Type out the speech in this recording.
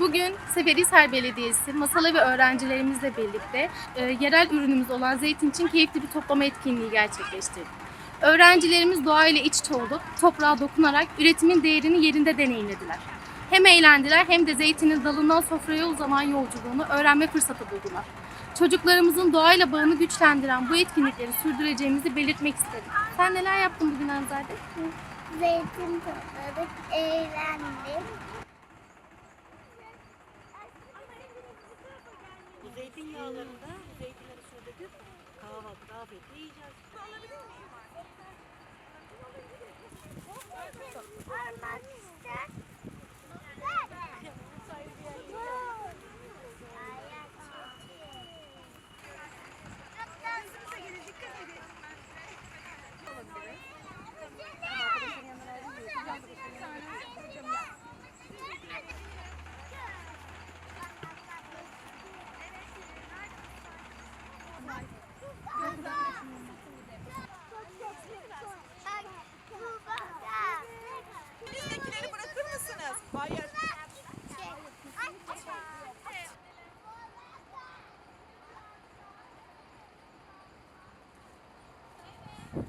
Bugün Seferihisar Belediyesi masalı ve öğrencilerimizle birlikte e, yerel ürünümüz olan zeytin için keyifli bir toplama etkinliği gerçekleştirdik. Öğrencilerimiz doğayla iç içe olup toprağa dokunarak üretimin değerini yerinde deneyimlediler. Hem eğlendiler hem de zeytinin dalından sofraya uzanan yolculuğunu öğrenme fırsatı buldular. Çocuklarımızın doğayla bağını güçlendiren bu etkinlikleri sürdüreceğimizi belirtmek istedim. Sen neler yaptın bugün Anzade? Zeytin topladık, eğlendik. Bu zeytinyağlarını da bu zeytinleri suya döküp kahvaltıda afiyetle yiyeceğiz. Parmak ister.